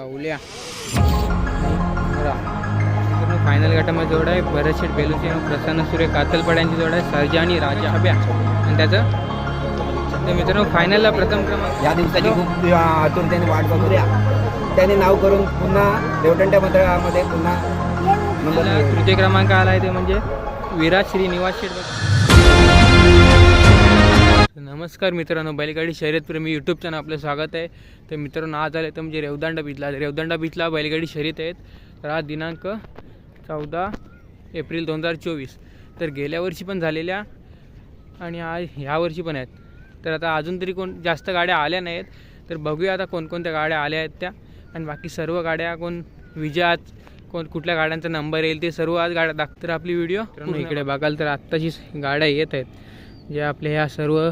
गावल्या. Final गटामध्ये जोड आहे. भरत शेठ बेलुची प्रसन्न सूर्य कातलपाड्यांची जोड आहे. सर्जा आणि राजा. हब्या आणि त्याचं? तर मित्रांनो फायनलला प्रथम क्रमांक. या दिवसाची खूप आतुरतेने वाट बघू द्या. त्याने नाव करून पुन्हा देवटंट्या मंडळामध्ये पुन्हा. तृतीय क्रमांक आला आहे ते म्हणजे विराट श्रीनिवास शेठ नमस्कार मित्रांनो बैलगाडी शर्यतप्रेमी यूट्यूब चॅनल आपलं स्वागत आहे. तर मित्रांनो आज आले तर म्हणजे रेवदांडा बीचला रेवदांडा बीचला बैलगाडी शर्यत आहेत. तर आज दिनांक चौदा एप्रिल दोन हजार चोवीस. तर गेल्या वर्षी पण झालेल्या आणि आज ह्या वर्षी पण आहेत. तर आता अजून तरी कोण जास्त गाड्या आल्या नाहीत. तर बघूया आता कोणकोणत्या गाड्या आल्या आहेत त्या. आणि बाकी सर्व गाड्या कोण विजयात कोण कुठल्या गाड्यांचा नंबर येईल ते सर्व आज गाड्या दाख तर आपली व्हिडिओ इकडे बघाल तर आत्ताची गाड्या येत आहेत. जे आपल्या ह्या सर्व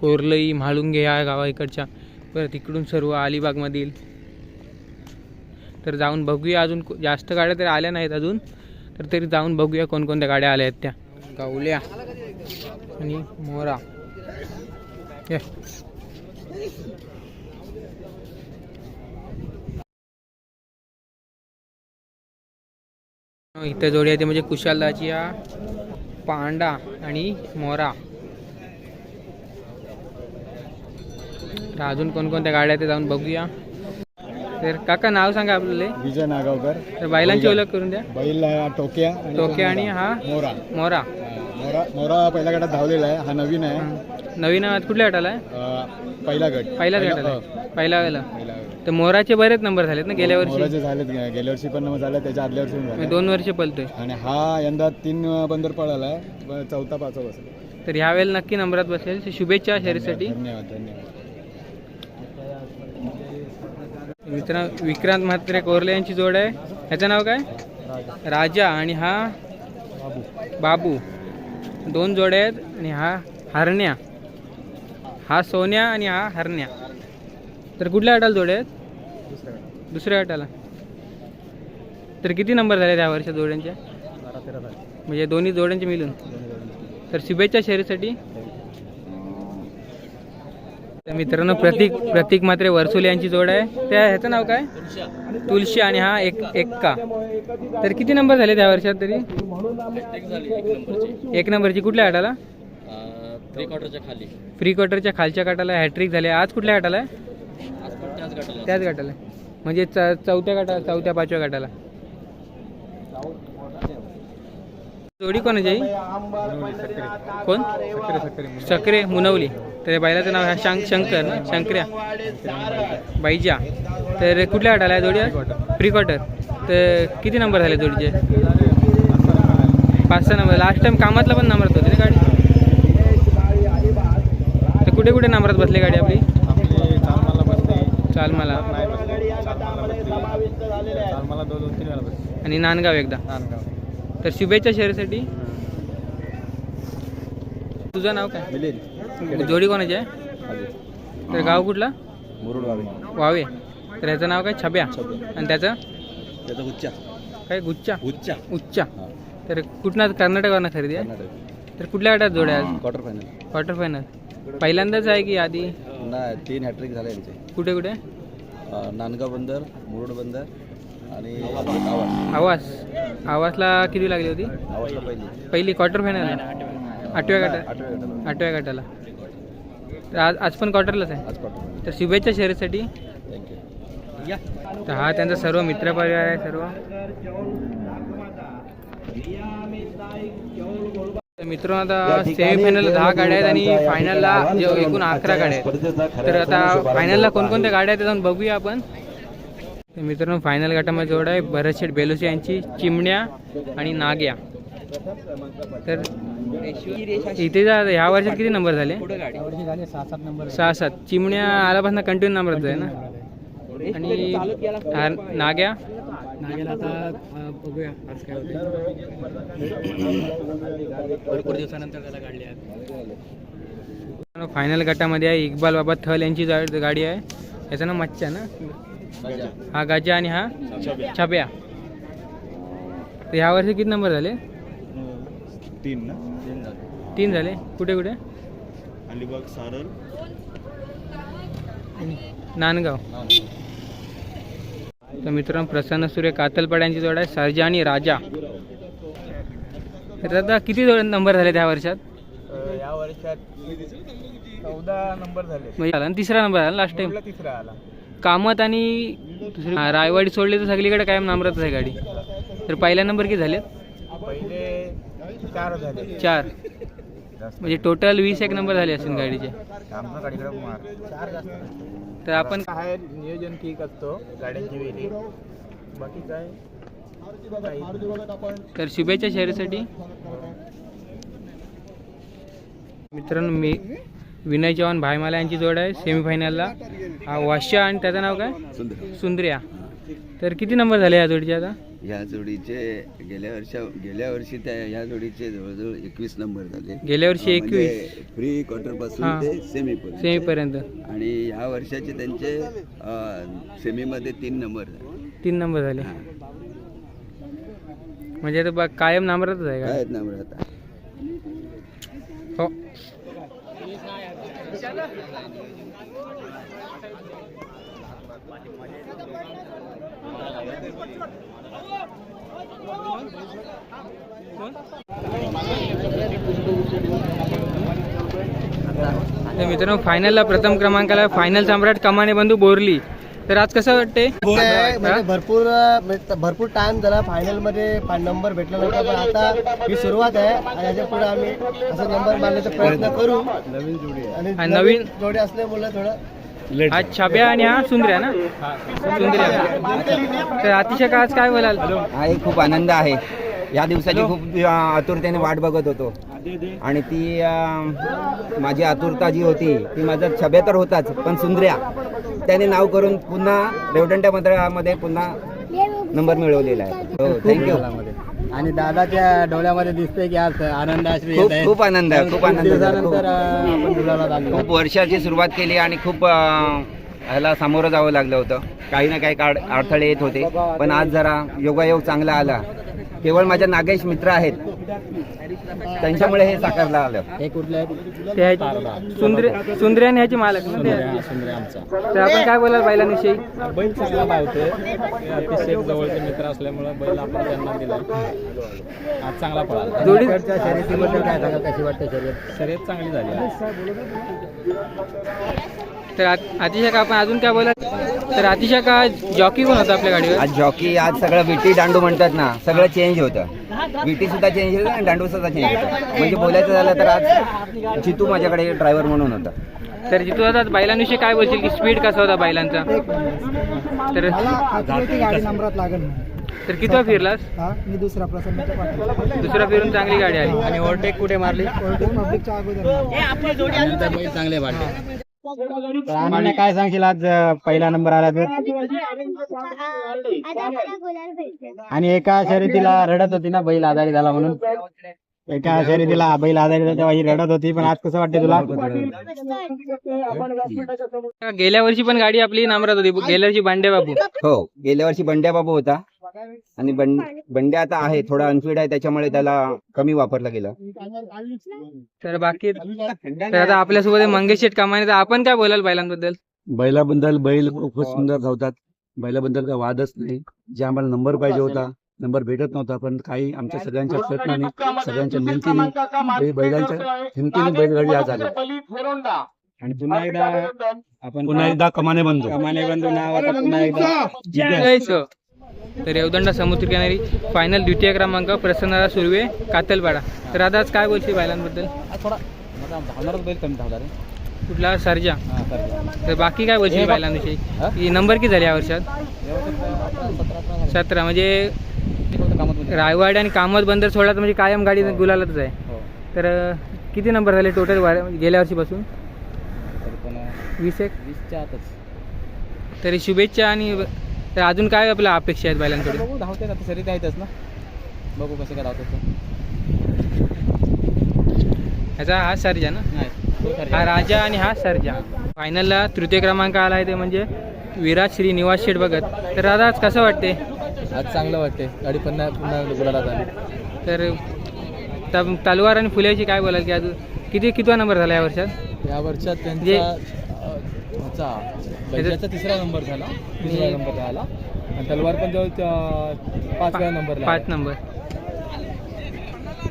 कोरलई म्हाळुंगे ह्या गावा इकडच्या परत इकडून सर्व अलिबागमधील. तर जाऊन बघूया अजून जास्त गाड्या तरी आल्या नाहीत अजून. तर तरी जाऊन बघूया कोणकोणत्या गाड्या आल्या आहेत त्या. गावल्या आणि मोरा. इथं जोडी आहे ते म्हणजे कुशालदाची पांडा आणि मोरा. तर अजून कोणकोणत्या गाड्या आहेत ते जाऊन बघूया. तर काका नाव सांगा आपल्याला विजय नागावकर. तर बैलांची ओळख करून द्या. बैल हा टोक्या आणि हा मोरा. मोरा. हा, मोरा मोरा पहिल्या गटात धावलेला आहे हा नवीन आहे. हं. नवीन कुठल्या गटाला आहे? अं, पहिला गट. पहिला- गटाला हो, आहे. पहिला वेळेला पहिला गट. तर मोराचे बरेच नंबर झालेत ना गेल्या वर्षी? झालेत गेल्या वर्षी पण झाले त्याच्या आदल्या वर्षी दोन वर्ष पलतोय आणि हा यंदा तीन बंदर पळाला आहे चौथा पाचवा बसला. तर ह्या वेळेला नक्की नंबरात बसेल. शुभेच्छा शर्यतीसाठी धन्यवाद धन्यवाद. मित्र विक्रांत म्हात्रे कोरले यांची जोड आहे. ह्याचं नाव काय? राजा आणि हा बाबू. दोन जोड्या आहेत आणि हा हरण्या. हा सोन्या आणि हा हरण्या. तर कुठल्या गटाला जोड्या आहेत? दुसऱ्या गटाला तर किती नंबर झाले त्या वर्षात जोड्यांच्या म्हणजे दोन्ही जोड्यांचे मिळून. तर शुभेच्छा शहरीसाठी तर मित्रांनो प्रतीक प्रतीक मात्रे वरसुले यांची जोड आहे. त्या ह्याचं नाव काय? तुलशी आणि हा एक एक्का. तर किती नंबर झाले त्या वर्षात तरी? एक नंबरची. कुठल्या गटाला प्री क्वार्टरच्या खाली प्री क्वार्टरच्या खालच्या गटाला हॅट्रिक झाले. आज कुठल्या गटाला आहे? त्याच गटाला. म्हणजे च- चौथ्या गटा चौथ्या पाचव्या गटाला. जोडी कोणाची कोण? सक्रे मुनवली. तर बैलाचं नाव आहे शंक शंकर ना शंकर्या बाईजा. तर कुठल्या गटाला आहे जोडी? प्री क्वार्टर तर किती नंबर झाले जोडीचे? पाच सहा नंबर लास्ट टाइम कामातला पण नंबरात होते ना गाडी? तर कुठे कुठे नंबरात बसली गाडी आपली? चाल मला आणि नांदगाव एकदा. तर शुभेच्छा शहरासाठी तुझं नाव काय? मिळेल जोडी कोणाची आहे? तर गाव कुठला? मुरुड वावे. तर ह्याचं नाव काय? छब्या. आणि त्याचं? त्याचा उच्चा काय? गुच्चा उच्चा उच्चा तर कुठनं कर्नाटकवरनं खरेदी आहे? तर कुठल्या गटात जोड्या आज क्वार्टर फायनल क्वार्टर फायनल पहिल्यांदाच आहे की आधी? नाही तीन हॅट्रिक झाले यांचे. कुठे कुठे? अं, नांदगाव बंदर मुरुड बंदर आणि आवाज आवास. आवासला किती लागली होती? आवाजला पहिली. पहिली क्वार्टर फायनल आठव्या गटात? आठव्या गटाला आठव्या गटाला. तर आज आज पण क्वार्टरलाच आहे? आज तर शुभेच्छा शहरासाठी. थँक्यू तर हा त्यांचा सर्व मित्रपरिवार आहे सर्व. तर मित्रांनो आता सेमीफायनल दहा गाड्या आहेत आणि फायनलला जे एकूण अकरा गाड्या आहेत. तर आता फायनलला कोणकोणत्या गाड्या आहेत ते जाऊन बघूया आपण. तर मित्रांनो फायनल गटामध्ये जोड आहे भरत शेठ बेलोसे यांची चिमण्या आणि नाग्या. तर इथे जा ह्या वर्षात किती नंबर झाले? सहा सात. चिमण्या आल्यापासून कंटिन्यू नंबर आहे ना? आणि नाग्या? बघूया आज काय भरपूर दिवसानंतर त्याला काढले फायनल गटामध्ये आहे. इक्बाल बाबा थल यांची गाडी आहे. याचं नाव मच्छा ना? हा गाजा आणि हा? छाप्या. तर ह्या वर्षी किती नंबर झाले? तीन ना? तीन झाले. कुठे कुठे? अलिबाग सारल. नांदगाव. तर मित्रांनो प्रसन्न सूर्य कातलपाड्यांची जोड आहे सर्जा आणि राजा. तर दादा किती जोड नंबर झाले त्या वर्षात? या वर्षात चौदा नंबर झाले. म्हणजे झाला ना तिसरा नंबर आला लास्ट टाइम तिसरा आला. कामत आणि दुसरी हा, रायवाडी सोडले तर सगळीकडे कायम नंबरच आहे गाडी. तर पहिला नंबर किती झालेत? पहिले चार झाले. चार. म्हणजे टोटल वीस एक नंबर झाले असेल गाडीचे. आमचा गाडीकडे मार. चार जास्त. तर आपण आहे नियोजन ठीक असतो गाड्यांची वेळी बाकी काय? तर शुभेच्छा शहरीसाठी. मित्रांनो मी विनय चव्हाण भायमाला यांची जोड आहे. सेमीफायनलला हा वाश्या आणि त्याचं नाव काय? सुंदर सुंदर्या. तर किती नंबर झाले या जोडीचे आता? या जोडीचे गेल्या वर्षा गेल्या वर्षी त्या या जोडीचे जवळजवळ एकवीस नंबर झाले. गेल्या वर्षी एकवीस. प्री क्वार्टरपासून. ते सेमी पर्यंत सेमीपर्यंत आणि या वर्षाचे त्यांचे सेमी मध्ये तीन नंबर झाले. तीन नंबर झाले. म्हणजे आता बा कायम नंबरच आहे काय का? आहेत नंबर आता हो. तर मित्रांनो फायनलला प्रथम क्रमांकाला फायनल सम्राट कमाने बंधू बोरली. तर आज कसं वाटते म्हणजे भरपूर म्हणजे भरपूर टाइम झाला. फायनलमध्ये नंबर भेटला नव्हता पण आता ही सुरुवात आहे आणि याच्यापुढे आम्ही असं नंबर मारण्याचा प्रयत्न करू. नवीन जोडी आणि आणि नवीन- जोडी असल्यामुळे थोडं आज छाप्या आणि हा सुंदर्या ना? सुंदर्या तर अतिशय का आज काय बोलाल? हा एक खूप आनंद आहे. या दिवसाची खूप आतुरतेने वाट बघत होतो. आणि ती माझी आतुरता जी होती ती माझा छबे तर होताच पण सुंदर्या त्याने नाव करून पुन्हा रेवदंड्या मंडळामध्ये पुन्हा नंबर मिळवलेला आहे. हो थँक्यू आणि दादाच्या डोळ्यामध्ये दिसतंय की आज आनंद खूप खूप आनंद आहे खूप आनंद झाला. खूप- वर्षाची सुरुवात केली आणि खूप अ, ह्याला सामोरं जावं लागलं होतं. काही ना काही काळ अडथळे येत होते. पण आज जरा योगायोग चांगला आला. केवळ माझ्या नागेश मित्र आहेत. त्यांच्यामुळे हे साकारलं आलं. हे कुठले सुंदर सुंदर्या आणि ह्याचे मालक. ना ते आमचा. तर आपण काय बोलाल बैलांविषयी? बैल चांगला पाहते अतिशय जवळचे मित्र असल्यामुळे बैल आपण त्यांना दिला. आज चांगला पळाला. जोडी- शर्यतीबद्दल काय सांगा कशी वाटते शर्यत? शर्यत चांगली झाली तर अतिशय का आपण अजून काय बोलाल? तर अतिशय का जॉकी कोण होता आपल्या गाडीवर? आज जॉकी आज सगळं विटी दांडू म्हणतात ना सगळं चेंज होतं. विटी सुद्धा चेंज होतं आणि दांडू सुद्धा चेंज होतं. म्हणजे बोलायचं झालं तर आज जितू माझ्याकडे ड्रायव्हर म्हणून होता. तर जिथून आता बैलांविषयी काय बोलशील? की स्पीड कसा होता बैलांचा? तर गाडी नंबरात लागेल तर कितवा फिरलास? हा मी दुसरा दुसरा फिरून चांगली गाडी आली. आणि ओव्हरटेक कुठे मारली? पब्लिकच्या अगोदर चांगले वाटते आम्हाला काय सांगशील आज पहिला नंबर आला तर? आणि एका शर्यतीला रडत होती ना बैल आजारी झाला म्हणून. एका शर्यतीला बैल. आजारी झाला तेव्हा ही रडत होती पण आज कसं वाटते तुला? गेल्या वर्षी पण गाडी आपली नामरात होती. गेल्या वर्षी बांडे बाबू हो गेल्या वर्षी बंड्या बाबू होता. आणि बंड बंड्या आता आहे थोडा अनफिट आहे त्याच्यामुळे त्याला कमी वापरलं गेलं. तर बाकी तर आता आपल्यासोबत आहे मंगेश शेठ कामाने. तर आपण काय बोलाल बैलांबद्दल? बैलाबद्दल बैल खूप सुंदर धावतात. बैलाबद्दल काही वादच नाही. जे आम्हाला नंबर पाहिजे होता नंबर भेटत नव्हता पण काही आमच्या सगळ्यांच्या प्रयत्नाने सगळ्यांच्या मेहनतीने बैल- बैलांच्या हिमतीने बैलगाडी आज आली. आणि पुन्हा एकदा आपण पुन्हा एकदा कमाने बंधू. कमाने बंधू नाव आता पुन्हा एकदा. जायचं. तर रेवदंडा समुद्र किनारी फायनल द्वितीय क्रमांक प्रसन्नरा सुर्वे कातलपाडा. तर आता आज काय बोलशील बैलांबद्दल? थोडा धावणारच बैल कमी धावला रे. कुठला? सर्जा. सर्व तर बाकी काय बोलशील बैलांविषयी? हा? ही नंबर किती झाली या वर्षात? सतरा म्हणजे रायवाड आणि कामत बंदर सोडला तर म्हणजे कायम गाडी गुलालातच आहे. हो. तर अं, किती नंबर झाले टोटल गेल्या वर्षीपासून? वीस एक? वीसच्या आतच. तरी शुभेच्छा आणि तर अजून काय आपल्या अपेक्षा आहेत बैलांकडे बघू धावते आता शरीर आहेतच ना. बघू कसं काय धावतात ह्याचा हा सर्जा ना? नाही हा राजा आणि हा सर्जा. फायनलला तृतीय क्रमांक आला आहे ते म्हणजे विराट श्री निवास शेठ बघत तर दादा आज कसं वाटते आज चांगलं वाटते गाडी पुन्हा पुन्हा गुलाला झाली तर त- तलवार आणि फुल्याची काय बोलाल की अजून किती कितवा नंबर झाला या वर्षात? या वर्षात जे- त्यांचा ह्याचा बैजाचा तिसरा नंबर झाला. तिसरा नंबर झाला आणि तलवार पण जवळ त्या- पाच वेळा नंबर पाच नंबर.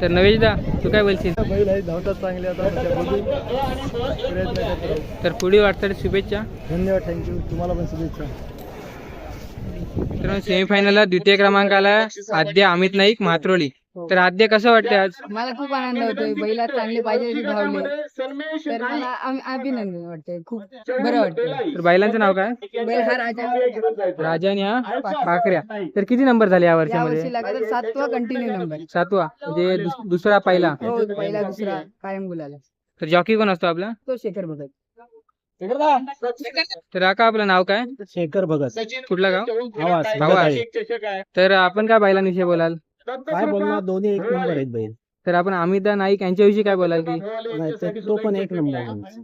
तर नवेशदा तू काय बोलशील? बैल आहे धावतात चांगले आता बघू प्रयत्न करत. राहू. तर पुढील वाटतात शुभेच्छा. धन्यवाद थँक्यू तुम्हाला पण शुभेच्छा. मित्रांनो सेमीफायनलला द्वितीय क्रमांकाला आद्य अमित नाईक म्हात्रोली. तर आद्य कसं वाटतंय आज? मला खूप आनंद होतोय. बैला चांगले पाहिजे धावले तर मला अभि- अभिनंदन वाटतंय. खूप बरं वाटतंय. तर बैलांचं नाव काय? बैल हा राजा. राजा आणि हा पाखऱ्या. तर किती नंबर झाले या या वर्षामध्ये? वर्षी लगातार सातवा कंटिन्यू नंबर सातवा. म्हणजे दुस- दुसरा पहिला. हो पहिला दुसरा कायम गुलाला तर जॉकी कोण असतो आपला? तो शेखर बघत तर काका आपलं नाव काय? शेखर भगत. कुठलं गाव? आवाज भावा तर आपण काय बैलांविषयी बोलाल? काय बोलणार? दोन्ही एक नंबर आहेत बैल तर आपण अमिता नाईक यांच्याविषयी काय बोलाल की? नाही तो पण एक नंबर आहे.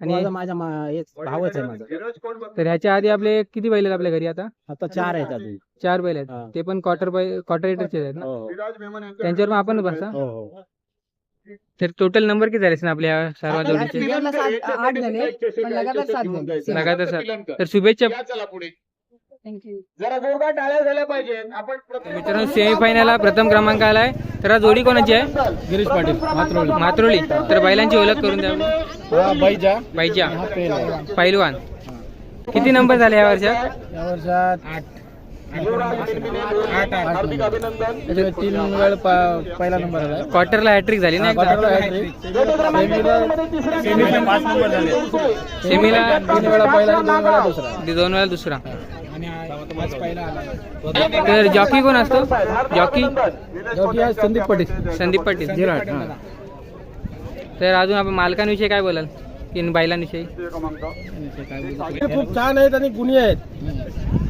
आणि माझा माझा मा- हेच भावच आहे माझा. तर ह्याच्या आधी आपले किती बैल आहेत आपल्या घरी आता? आता चार आहेत अजून. चार बैल आहेत. हा. ते पण क्वार्टर क्वार्टर रेटरचे आहेत ना? हो. त्यांच्यावर मग आपण बसा. हो हो. तर टोटल नंबर किती झाले ना आपल्या सर्व जोडीचे? सिरियलला सात आठ झाले. पण लगातार सात झाले. लगातार सात. तर शुभेच्छा थँक्यू मित्रांनो सेमीफायनलला प्रथम क्रमांक आलाय. तर हा जोडी कोणाची आहे? गिरीश पाटील मात्रोळी मात्रोली. तर बैलांची ओळख करून द्या. हा बैजा. बाईच्या. पैलवान. किती नंबर झाले या वर्षात? या वर्षात आठ. आठ आठ त्याच्यात तीन वेळ पा- पहिला नंबर आला. क्वार्टरला हॅट्रिक झाली ना क्वार्टरला एकदा? हॅट्रिक. सेमीला सेमीला पाच नंबर झाले सेमीला तीन वेळा पहिला आणि दोन वेळा दुसरा. ती दोन वेळा दुसरा. आणि आज पहिला आला. तर जॉकी कोण असतो? जॉकी? जॉकी आज संदीप पाटील. संदीप पाटील. झिराट हा. तर अजून आपण मालकांविषयी काय बोलाल? तीन बैलांविषयी. ते खूप छान आहेत आणि गुणी आहेत.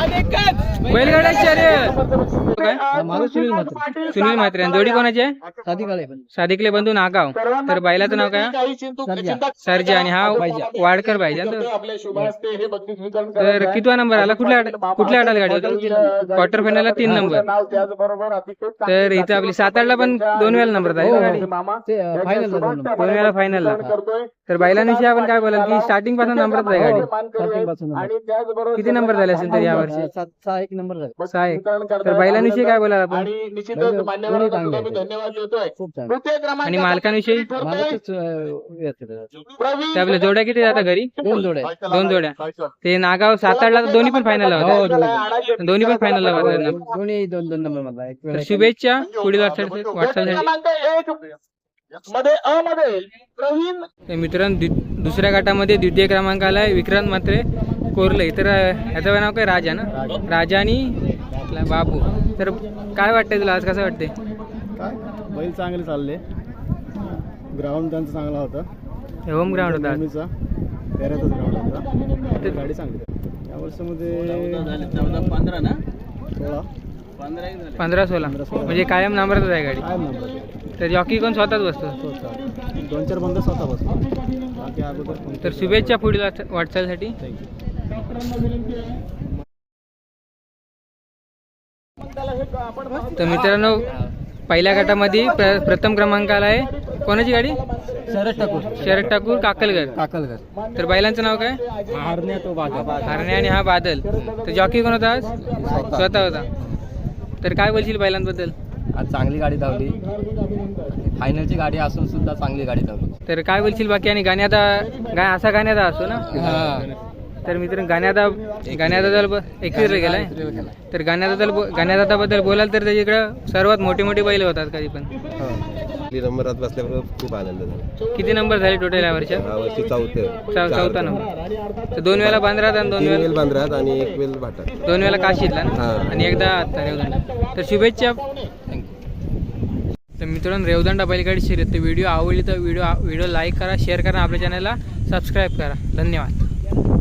बैलगाड्या शर्यत. सुनील मात्र सुनील म्हात्रे. आणि जोडी कोणाची आहे? साधी काळे सादिकले बंधू नागाव तर बैलाचं नाव काय? सरजा. आणि हा वाडकर पाहिजे तर कितवा नंबर आला? कुठल्या कुठल्या आटाला गाडी होती? क्वार्टर फायनलला तीन नंबर. तर इथं आपली सातारला पण दोन वेळा नंबर ना गाडी? ते फायनल दोन वेळा फायनलला तर बैलांविषयी आपण काय बोलाल की स्टार्टिंगपासून नंबरच आहे गाडी. किती नंबर झाले असेल तर या वर्षी. सहा एक नंबर झाले. सहा एक. तर बैलांविषयी काय बोलाल आपण? दोन्ही चांगले आहेत. खूप चांगले. आणि मालकांविषयी? अं, हे असतं. आपल्या जोड्या किती जातात घरी? दोन जोड्या. आहेत. दोन जोड्या. ते नागाव सातारला तर दोन्ही पण फायनल हो, दोन्ही. पण फायनल होत्या दोन्ही दोन दोन नंबर मधला. एक तर वेळा शुभेच्छा पुढील वाटचाल वाटचालसाठी तर मित्रांनो दुसऱ्या गटामध्ये द्वितीय क्रमांकाला आहे विक्रांत मात्रे कोरले तर ह्याचं नाव काय? राजा ना? राजा. आणि आपला बाबू. तर काय वाटतंय तुला? आज कसं वाटतंय? काय? बैल चांगले चालले. ग्राउंड त्यांचा चांगला होता. हे होम ग्राउंड होता ग्राउंड होता. तर गाडी चांगली. या वर्षामध्ये पंधरा ना? सोळा. पंधरा सोळा. म्हणजे कायम नंबरच आहे गाडी. तर जॉकी कोण स्वतःच बसतो? दोन चार बंद स्वतः बसतो. तर शुभेच्छा पुढील तर मित्रांनो पहिल्या गटामध्ये प्र- प्रथम क्रमांकाला आहे. कोणाची गाडी? शरद ठाकूर. शरद ठाकूर काकलकर. काकलकर. तर बैलांचं नाव काय? हारण्या तो आणि हा बादल. तर जॉकी कोण होता स्वतः. होता. तर काय बोलशील बैलांबद्दल? आज चांगली गाडी धावली. फायनलची गाडी असून सुद्धा चांगली गाडी धावली. तर काय बोलशील बाकी? आणि गाण्याचा असा गाण्याचा असतो ना? तर मित्र गाण्यादा गाण्यादादाला एकवीस गेलाय तर गाण्यादादाला बो- गाण्यादादाबद्दल बोलाल तर त्याच्याकडं सर्वात मोठे मोठे बैल होतात कधी पण. नंबरात बसल्यावर खूप आनंद झाला. किती नंबर झाले टोटल या वर्षात या वर्षी चौथे. चौथा नंबर. तर दोन वेळा बांद्रात आणि दोन वेळा बांद्रात आणि एक वेल भाटात. दोन वेळा काशीतला हा. आणि एकदा आता रेवदंडा. तर शुभेच्छा. तर मित्रांनो रेवदंडा बैलगाडी शर्यत. तर व्हिडिओ आवडली तर व्हिडिओ व्हिडिओ लाईक करा शेअर करा आपल्या चॅनलला सबस्क्राईब करा. धन्यवाद.